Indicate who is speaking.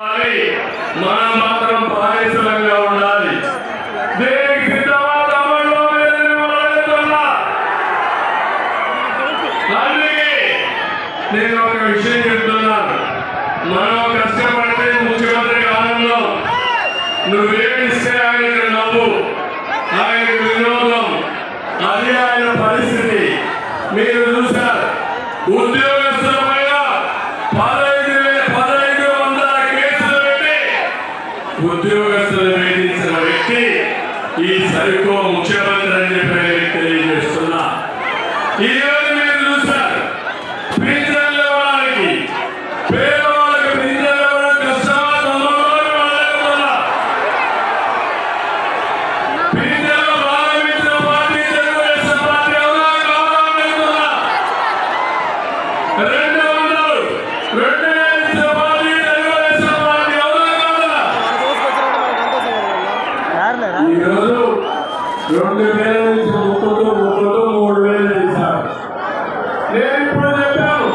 Speaker 1: మనం మాత్రం బానిసలంగా ఉండాలి. దేనికి సిద్ధమా తమ్ముళ్ళు అందుకే నేను ఒక విషయం చెప్తున్నాను మనం కష్టపడితే ముఖ్యమంత్రి కాలంలో నువ్వేమిస్తే ఆయనకు నవ్వు ఆయనకు వినోదం అది ఆయన పరిస్థితి. మీరు చూసారు ఉద్యోగం ఉద్యోగస్తులు వేధించిన వ్యక్తి ఈ సరికో ముఖ్యమంత్రి అని చెప్పి తెలియజేస్తున్నా. ఈ మీరు పేదవాళ్ళకి పింఛన్లు ప్రారంభించిన పార్టీ తెలుగుదేశం పార్టీ రెండు రెండు రెండు వేలు ఒకటి ఒకటి మూడు వేలు
Speaker 2: ఇచ్చారు
Speaker 1: నేను ఇప్పుడు చెప్పాను